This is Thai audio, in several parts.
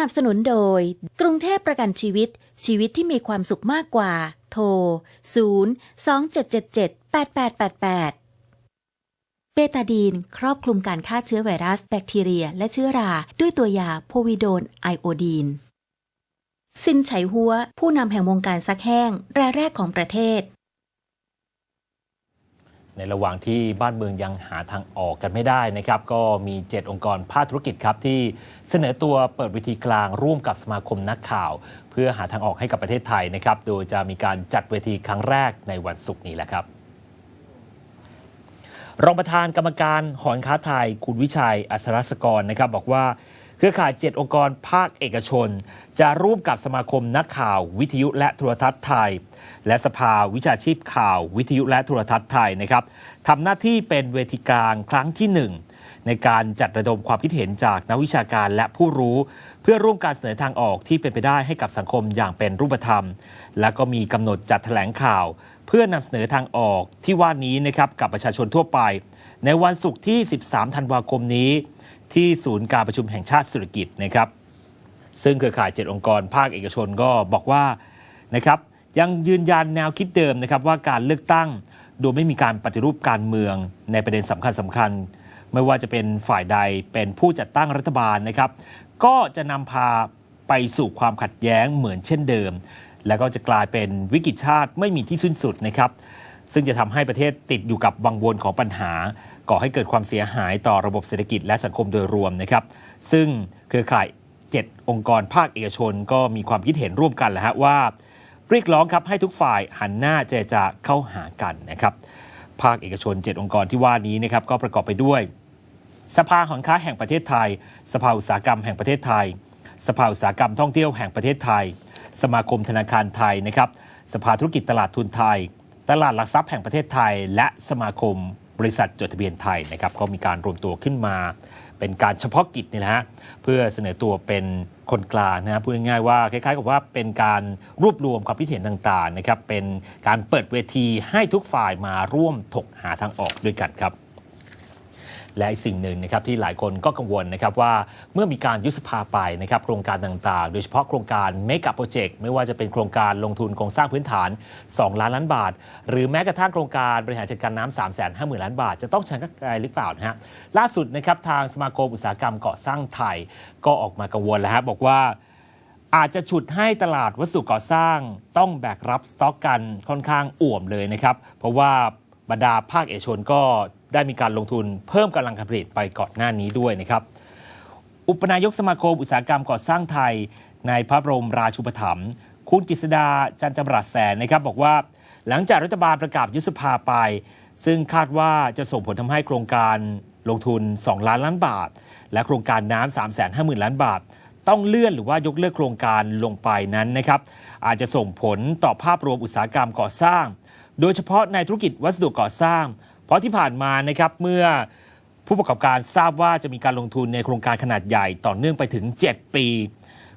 นับสนุนโดย กรุงเทพประกันชีวิต ชีวิตที่มีความสุขมากกว่า โทร 0 2 7 7 7 8 8 8 8 เบตาดีน ครอบคลุมการฆ่าเชื้อไวรัส แบคทีเรีย และเชื้อรา ด้วยตัวยาโพวิโดนไอโอดีน ซินไฉหัว ผู้นำแห่งวงการซักแห้ง รายแรกของประเทศ ในระหว่างที่บ้านเมืองยังหาทางออกกันไม่ได้นะครับ ก็มี 7 องค์กรภาคธุรกิจครับที่เสนอตัวเปิดวิธีกลางร่วมกับสมาคมนักข่าว เพื่อหาทางออกให้กับประเทศไทยนะครับ โดยจะมีการจัดเวทีครั้งแรกในวันศุกร์นี้แหละครับรองประธานกรรมการหอนค้าไทย คุณวิชัยอัศรศกรนะครับ บอกว่า เครือข่าย 7 องค์กรภาคเอกชน จะร่วมกับสมาคมนักข่าววิทยุและโทรทัศน์ไทย และสภาวิชาชีพข่าววิทยุและโทรทัศน์ไทยนะครับทำหน้าที่เป็นเวทีกลางครั้งที่หนึ่งในการจัดระดมความคิดเห็นจากนักวิชาการและผู้รู้ เพื่อร่วมการเสนอทางออกที่เป็นไปได้ให้กับสังคมอย่างเป็นรูปธรรม และก็มีกำหนดจัดแถลงข่าว เพื่อนำเสนอทางออกที่ว่านี้นะครับกับประชาชนทั่วไป ในวันศุกร์ที่ 13 ธันวาคมนี้ ที่ศูนย์การประชุมแห่งชาติสุรกิจนะครับ ซึ่งเครือข่าย 7 องค์กร ภาคเอกชนก็บอกว่านะครับยังยืนยันแนวคิดเดิมนะครับว่าการเลือกตั้งโดยไม่มีการปฏิรูปการเมืองในประเด็นสำคัญสำคัญ ไม่ว่าจะเป็นฝ่ายใดเป็นผู้จัดตั้งรัฐบาลนะครับ ก็จะนำพาไปสู่ความขัดแย้งเหมือนเช่นเดิม แล้วก็จะกลายเป็นวิกฤตชาติไม่มีที่สิ้นสุดนะครับ ซึ่งจะทำให้ประเทศติดอยู่กับวังวนของปัญหา ก่อให้เกิดความเสียหายต่อระบบเศรษฐกิจและสังคมโดยรวมนะครับ ซึ่งเครือข่าย 7 องค์กรภาคเอกชนก็มีความคิดเห็นร่วมกันแหละฮะว่าเรียกร้องครับให้ทุกฝ่ายหันหน้าเจรจาเข้าหากันนะครับ ภาคเอกชน 7 องค์กรที่ว่านี้นะครับก็ประกอบไปด้วย สภาหอค้าแห่งประเทศไทย สภาอุตสาหกรรมแห่งประเทศไทย สภาอุตสาหกรรมท่องเที่ยวแห่งประเทศไทย สมาคมธนาคารไทยนะครับ สภาธุรกิจตลาดทุนไทย ตลาดหลักทรัพย์แห่งประเทศไทย และสมาคม บริษัทจดทะเบียนไทยนะครับก็มีการรวมตัวขึ้นมา เป็นการเฉพาะกิจนี่นะฮะเพื่อเสนอตัวเป็นคนกลางนะฮะพูดง่ายๆว่าคล้ายๆกับว่าเป็นการรวบรวมความคิดเห็นต่างๆนะครับเป็นการเปิดเวทีให้ทุกฝ่ายมาร่วมถกหาทางออกด้วยกันครับ และสิ่งหนึ่งนะครับที่หลายคนก็กังวลนะครับว่าเมื่อมีการยุบสภาไปนะครับโครงการต่างๆ โดยเฉพาะโครงการเมกะโปรเจกต์ไม่ว่าจะเป็นโครงการลงทุนโครงสร้างพื้นฐาน 2 ล้านล้านบาท หรือแม้กระทั่งโครงการบริหารจัดการน้ำ3 5 0 0 0 0 ล้านบาท จะต้องช้กันไกลหรือเปล่านะฮะล่าสุดนะครับทางสมาคมอุตสาหกรรมก่อสร้างไทย ก็ออกมากังวลแล้วฮะบอกว่าอาจจะฉุดให้ตลาดวัสดุก่อสร้างต้องแบกรับสต็อกกันค่อนข้างอ่วมเลยนะครับ เพราะว่าบรรดาภาคเอกชนก็ ได้มีการลงทุนเพิ่มกำลังการผลิตไปก่อนหน้านี้ด้วยนะครับ อุปนายกสมาคมอุตสาหกรรมก่อสร้างไทยในพระบรมราชูปถัมภ์คุณกฤษดาจันจำรัดแสนนะครับบอกว่า หลังจากรัฐบาลประกาศยุบสภาไป ซึ่งคาดว่าจะส่งผลทำให้โครงการลงทุน 2 ล้านล้านบาท และโครงการน้ำ3 5 0 0 0 0 ล้านบาท ต้องเลื่อนหรือว่ายกเลิกโครงการลงไปนั้นนะครับอาจจะส่งผลต่อภาพรวมอุตสาหกรรมก่อสร้าง โดยเฉพาะในธุรกิจวัสดุก่อสร้าง เพราะที่ผ่านมานะครับเมื่อผู้ประกอบการทราบว่าจะมีการลงทุนในโครงการขนาดใหญ่ต่อเนื่องไปถึง 7 ปี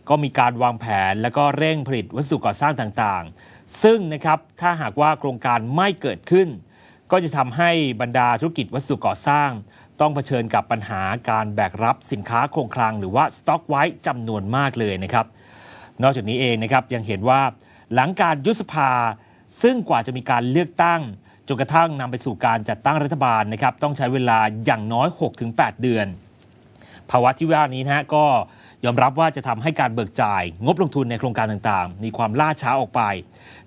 ก็มีการวางแผนและก็เร่งผลิตวัสดุก่อสร้างต่างๆ ซึ่งนะครับถ้าหากว่าโครงการไม่เกิดขึ้น ก็จะทำให้บรรดาธุรกิจวัสดุก่อสร้าง ต้องเผชิญกับปัญหาการแบกรับสินค้าคงคลัง หรือว่าสต็อกไว้จำนวนมากเลยนะครับ นอกจากนี้เองนะครับยังเห็นว่าหลังการยุบสภาซึ่งกว่าจะมีการเลือกตั้ง จนกระทั่งนำไปสู่การจัดตั้งรัฐบาลนะครับต้องใช้เวลาอย่างน้อย 6-8 เดือน ภาวะที่ว่านี้นะฮะก็ยอมรับว่าจะทำให้การเบิกจ่าย งบลงทุนในโครงการต่างๆ มีความล่าช้าออกไป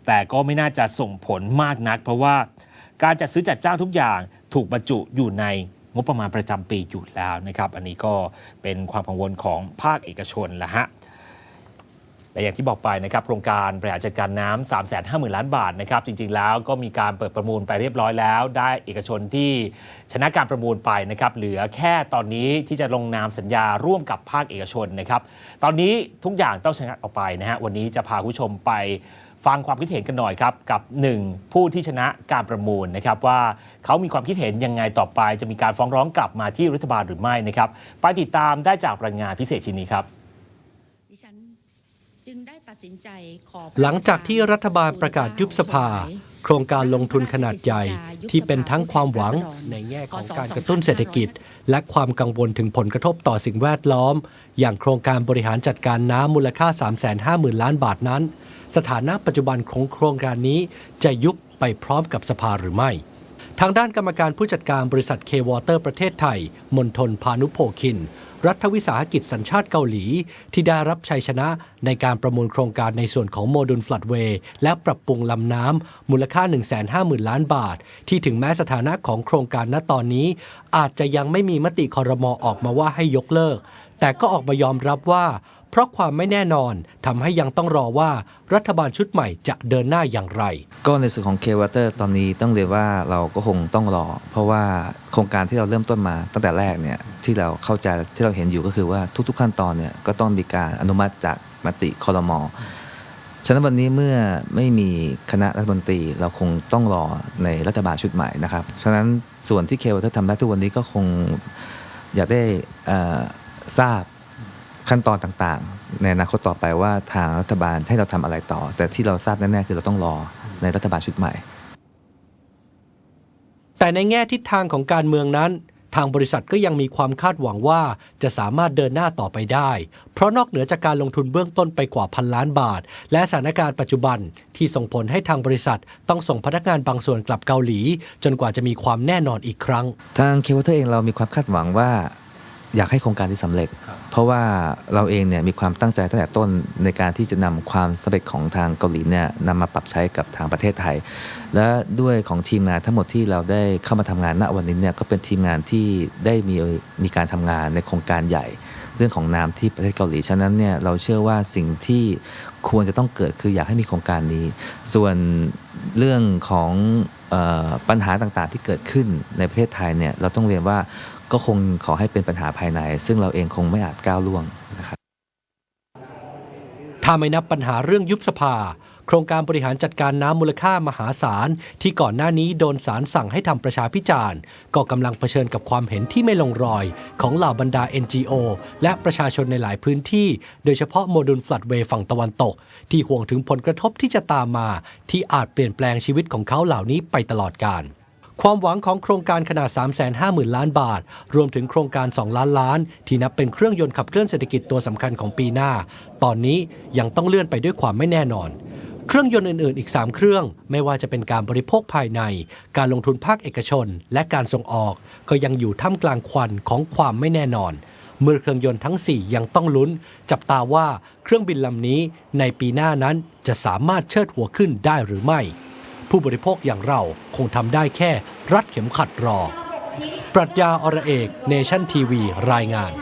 แต่ก็ไม่น่าจะส่งผลมากนัก เพราะว่าการจัดซื้อจัดจ้างทุกอย่างถูกบรรจุอยู่ในงบประมาณประจำปีอยู่แล้วนะครับ อันนี้ก็เป็นความกังวลของภาคเอกชนแหละฮะ และอย่างที่บอกไปนะครับโครงการบริหารจัดการน้ำ3 5 0 0 0 0 ล้านบาทนะครับจริง ๆ แล้วก็มีการเปิดประมูลไปเรียบร้อยแล้ว ได้เอกชนที่ชนะการประมูลไปนะครับเหลือแค่ตอนนี้ที่จะลงนามสัญญาร่วมกับภาคเอกชนนะครับตอนนี้ทุกอย่างต้องชะงักออกไปนะฮะวันนี้จะพาผู้ชมไปฟังความคิดเห็นกันหน่อยครับ กับหนึ่งผู้ที่ชนะการประมูลนะครับว่าเขามีความคิดเห็นยังไงต่อไป จะมีการฟ้องร้องกลับมาที่รัฐบาลหรือไม่นะครับไปติดตามได้จากรายงานพิเศษชิ้นนี้ครับ ดิฉัน จึงได้ตัดสินใจขอ หลังจากที่รัฐบาลประกาศยุบสภา โครงการลงทุนขนาดใหญ่ที่เป็นทั้งความหวังในแง่ของการกระตุ้นเศรษฐกิจ และความกังวลถึงผลกระทบต่อสิ่งแวดล้อม อย่างโครงการบริหารจัดการน้ำมูลค่า 350,000 ล้านบาทนั้น สถานะปัจจุบันของโครงการนี้จะยุบไปพร้อมกับสภาหรือไม่ ทางด้านกรรมการผู้จัดการบริษัทเควอเตอร์ประเทศไทย มนทนพานุโพคิน รัฐวิสาหกิจสัญชาติเกาหลี ที่ได้รับชัยชนะในการประมูลโครงการในส่วนของโมดูลฟลัดเวย์และปรับปรุงลำน้ำมูลค่า 150,000 ล้านบาท ที่ถึงแม้สถานะของโครงการณตอนนี้ อาจจะยังไม่มีมติคอรมอออกมาว่าให้ยกเลิก แต่ก็ออกมายอมรับว่า เพราะความไม่แน่นอนทำให้ยังต้องรอว่ารัฐบาลชุดใหม่จะเดินหน้าอย่างไร ก็ในส่วนของ k w a t e r ตอนนี้ต้องเรียนว่าเราก็คงต้องรอ เพราะว่าโครงการที่เราเริ่มต้นมาตั้งแต่แรกเนี่ยที่เราเข้าใจที่เราเห็นอยู่ก็คือว่าทุก ๆ ขั้นตอนเนี่ยก็ต้องมีการอนุมัติจากมติคอรมอฉะนั้นวันนี้เมื่อไม่มีคณะรัฐมนตรีเราคงต้องรอในรัฐบาลชุดใหม่นะครับ ฉะนั้นส่วนที่ k w a t e r ทำได้ทุกวันนี้ก็คงอยากได้ทราบ ขั้นตอนต่างๆ ในอนาคตต่อไปว่าทางรัฐบาลให้เราทำอะไรต่อ แต่ที่เราทราบแน่ๆคือเราต้องรอในรัฐบาลชุดใหม่ แต่ในแง่ทิศทางของการเมืองนั้น ทางบริษัทก็ยังมีความคาดหวังว่าจะสามารถเดินหน้าต่อไปได้ เพราะนอกเหนือจากการลงทุนเบื้องต้นไปกว่าพันล้านบาท และสถานการณ์ปัจจุบันที่ส่งผลให้ทางบริษัท ต้องส่งพนักงานบางส่วนกลับเกาหลี จนกว่าจะมีความแน่นอนอีกครั้ง ทางเคเวเตอร์เองเรามีความคาดหวังว่า อยากให้โครงการที่สำเร็จ เพราะว่าเราเองเนี่ยมีความตั้งใจตั้งแต่ต้นในการที่จะนำความสำเร็จของทางเกาหลีเนี่ยนำมาปรับใช้กับทางประเทศไทย และด้วยของทีมงานทั้งหมดที่เราได้เข้ามาทำงานณวันนี้เนี่ยก็เป็นทีมงานที่ได้มีมีการทำงานในโครงการใหญ่ เรื่องของน้ำที่ประเทศเกาหลีฉะนั้นเนี่ยเราเชื่อว่าสิ่งที่ควรจะต้องเกิดคืออยากให้มีโครงการนี้ ส่วนเรื่องของเออปัญหาต่างๆที่เกิดขึ้นในประเทศไทยเนี่ยเราต้องเรียนว่า ก็คงขอให้เป็นปัญหาภายใน ซึ่งเราเองคงไม่อาจก้าวล่วงนะครับถ้าไม่นับปัญหาเรื่องยุบสภา โครงการบริหารจัดการน้ำมูลค่ามหาศาล ที่ก่อนหน้านี้โดนศาลสั่งให้ทำประชาพิจารณ์ ก็กำลังเผชิญกับความเห็นที่ไม่ลงรอย ของเหล่าบรรดา NGO และประชาชนในหลายพื้นที่ โดยเฉพาะโมดูลฟลัดเวย์ฝั่งตะวันตก ที่ห่วงถึงผลกระทบที่จะตามมา ที่อาจเปลี่ยนแปลงชีวิตของเขาเหล่านี้ไปตลอดกาล ความหวังของโครงการขนาด 350,000 ล้านบาท รวมถึงโครงการ 2 ล้านล้าน ที่นับเป็นเครื่องยนต์ขับเคลื่อนเศรษฐกิจตัวสำคัญของปีหน้า ตอนนี้ยังต้องเลื่อนไปด้วยความไม่แน่นอน เครื่องยนต์อื่น ๆ อีก 3 เครื่อง ไม่ว่าจะเป็นการบริโภคภายใน การลงทุนภาคเอกชน และการส่งออก ก็ยังอยู่ท่ามกลางควันของความไม่แน่นอนเมื่อเครื่องยนต์ทั้ง 4 ยังต้องลุ้น จับตาว่าเครื่องบินลำนี้ในปีหน้านั้นจะสามารถเชิดหัวขึ้นได้หรือไม่ ผู้บริโภคอย่างเราคงทำได้แค่รัดเข็มขัดรอ ปรัชญาอรเอกเนชั่นทีวีรายงาน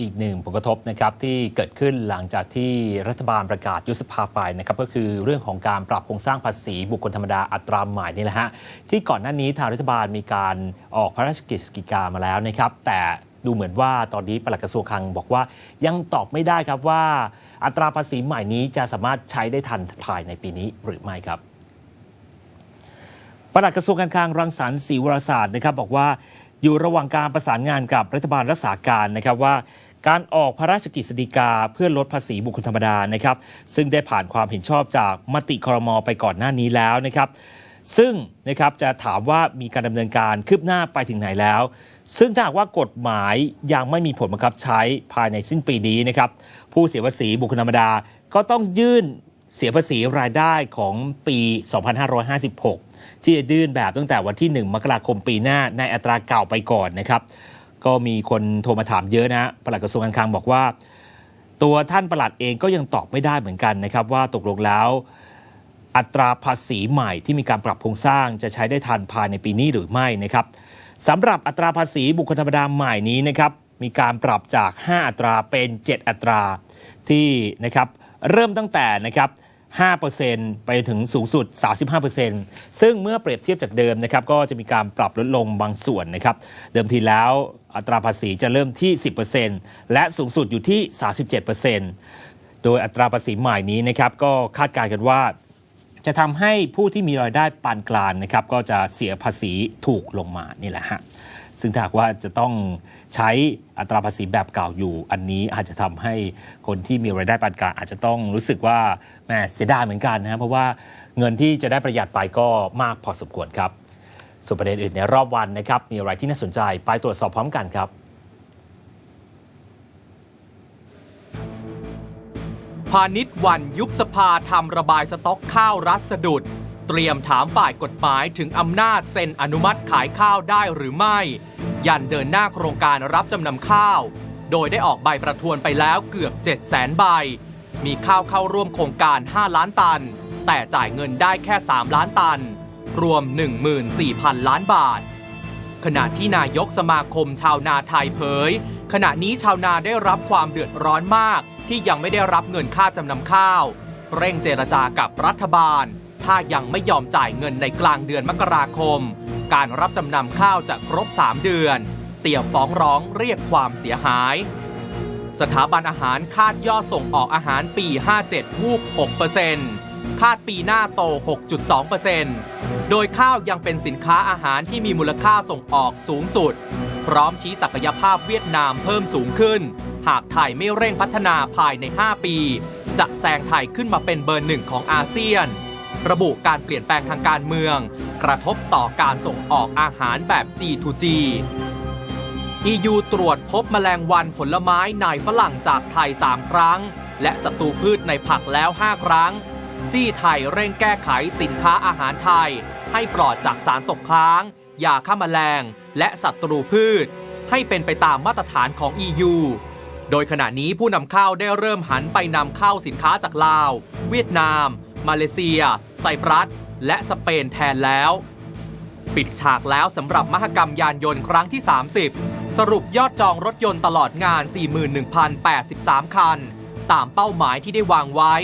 อีกหนึ่งผลกระทบนะครับที่เกิดขึ้นหลังจากที่รัฐบาลประกาศยุบสภาไปนะครับก็คือเรื่องของการปรับโครงสร้างภาษีบุคคลธรรมดาอัตราใหม่นี่แหละฮะที่ก่อนหน้านี้ทางรัฐบาลมีการออกพระราชกฤษฎีการมาแล้วนะครับแต่ ดูเหมือนว่าตอนนี้ปลัดกระทรวงคลังบอกว่ายังตอบไม่ได้ครับว่า อัตราภาษีใหม่นี้จะสามารถใช้ได้ทันภายในปีนี้หรือไม่ครับปลัดกระทรวงการคลังรังสรรค์ศรีวรศาสตร์นะครับบอกว่าอยู่ระหว่างการประสานงานกับรัฐบาลรักษาการนะครับว่าการออกพระราชกฤษฎีกาเพื่อลดภาษีบุคคลธรรมดานะครับ ซึ่งได้ผ่านความเห็นชอบจากมติครมไปก่อนหน้านี้แล้วนะครับ ซึ่งนะครับจะถามว่ามีการดำเนินการคืบหน้าไปถึงไหนแล้ว ซึ่งถ้าหากว่ากฎหมายยังไม่มีผลบังคับใช้ภายในสิ้นปีนี้นะครับ ผู้เสียภาษีบุคคลธรรมดา ก็ต้องยื่นเสียภาษีรายได้ของปี 2556 ที่จะยื่นแบบตั้งแต่วันที่ 1 มกราคมปีหน้าในอัตราเก่าไปก่อนนะครับ ก็มีคนโทรมาถามเยอะนะปลัดกระทรวงการคลังบอกว่า ตัวท่านปลัดเองก็ยังตอบไม่ได้เหมือนกันนะครับ ว่าตกลงแล้ว อัตราภาษีใหม่ที่มีการปรับโครงสร้างจะใช้ได้ทันภายในปีนี้หรือไม่นะครับ สำหรับอัตราภาษีบุคคลธรรมดาใหม่นี้นะครับมีการปรับจาก 5 อัตราเป็น 7 อัตราที่นะครับเริ่มตั้งแต่นะครับ5%ไปถึงสูงสุด 35%ซึ่งเมื่อเปรียบเทียบจากเดิมนะครับก็จะมีการปรับลดลงบางส่วนนะครับ เดิมทีแล้วอัตราภาษีจะเริ่มที่ 10%และสูงสุดอยู่ที่ 37%โดยอัตราภาษีใหม่นี้นะครับก็คาดการณ์กันว่า จะทำให้ผู้ที่มีรายได้ปานกลางนะครับก็จะเสียภาษีถูกลงมานี่แหละฮะซึ่งถ้าหากว่าจะต้องใช้อัตราภาษีแบบเก่าอยู่ อันนี้อาจจะทำให้คนที่มีรายได้ปานกลางอาจจะต้องรู้สึกว่าแม่เสียดายเหมือนกันนะเพราะว่าเงินที่จะได้ประหยัดไปก็มากพอสมควรครับส่วนประเด็นอื่นในรอบวันนะครับมีอะไรที่น่าสนใจไปตรวจสอบพร้อมกันครับ พาณิชย์วันยุบสภาทำระบายสต็อกข้าวรัฐสะดุด เตรียมถามฝ่ายกฎหมายถึงอำนาจเซ็นอนุมัติขายข้าวได้หรือไม่ ยันเดินหน้าโครงการรับจำนำข้าว โดยได้ออกใบประทวนไปแล้วเกือบ 7 0 0 0 0 0ใบ มีข้าวเข้าร่วมโครงการ 5 ล้านตัน แต่จ่ายเงินได้แค่ 3 ล้านตัน รวม 14,000 ล้านบาท ขณะที่นายกสมาคมชาวนาไทยเผย ขณะนี้ชาวนาได้รับความเดือดร้อนมาก ที่ยังไม่ได้รับเงินค่าจำนำข้าว เร่งเจรจากับรัฐบาล ถ้ายังไม่ยอมจ่ายเงินในกลางเดือนมกราคม การรับจำนำข้าวจะครบ 3 เดือน เตรียมฟ้องร้องเรียกความเสียหาย สถาบันอาหารคาดยอดส่งออกอาหารปี 57วูบ6%คาดปีหน้าโต 6.2%โดยข้าวยังเป็นสินค้าอาหารที่มีมูลค่าส่งออกสูงสุด พร้อมชี้ศักยภาพเวียดนามเพิ่มสูงขึ้น หากไทยไม่เร่งพัฒนาภายใน 5 ปี จะแซงไทยขึ้นมาเป็นเบอร์หนึ่งของอาเซียน ระบุการเปลี่ยนแปลงทางการเมือง กระทบต่อการส่งออกอาหารแบบ G2G EU ตรวจพบแมลงวันผลไม้ในฝรั่งจากไทย 3 ครั้ง และศัตรูพืชในผักแล้ว 5 ครั้ง จี้ไทยเร่งแก้ไขสินค้าอาหารไทย ให้ปลอดจากสารตกค้าง ยาฆ่าแมลง และศัตรูพืช ให้เป็นไปตามมาตรฐานของ EU โดยขณะนี้ผู้นำเข้าได้เริ่มหันไปนำเข้าสินค้าจากลาว เวียดนาม มาเลเซีย ไซปรัส และสเปนแทนแล้ว ปิดฉากแล้วสำหรับมหกรรมยานยนต์ครั้งที่ 30 สรุปยอดจองรถยนต์ตลอดงาน 41,083 คัน ตามเป้าหมายที่ได้วางไว้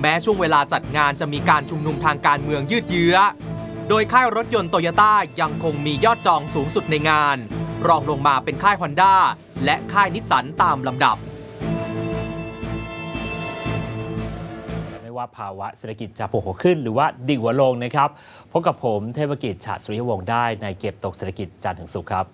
แม้ช่วงเวลาจัดงานจะมีการชุมนุมทางการเมืองยืดเยื้อ โดยค่ายรถยนต์โตโยต้ายังคงมียอดจองสูงสุดในงาน รองลงมาเป็นค่ายฮอนด้าและค่ายนิสสันตามลำดับไม่ว่าภาวะเศรษฐกิจจะโผล่หัวขึ้นหรือว่าดิ่งหัวลงนะครับ พบกับผมเทพกิจฉาดสุริยวงศ์ได้ในเก็บตกเศรษฐกิจจันทร์ถึงสุขครับ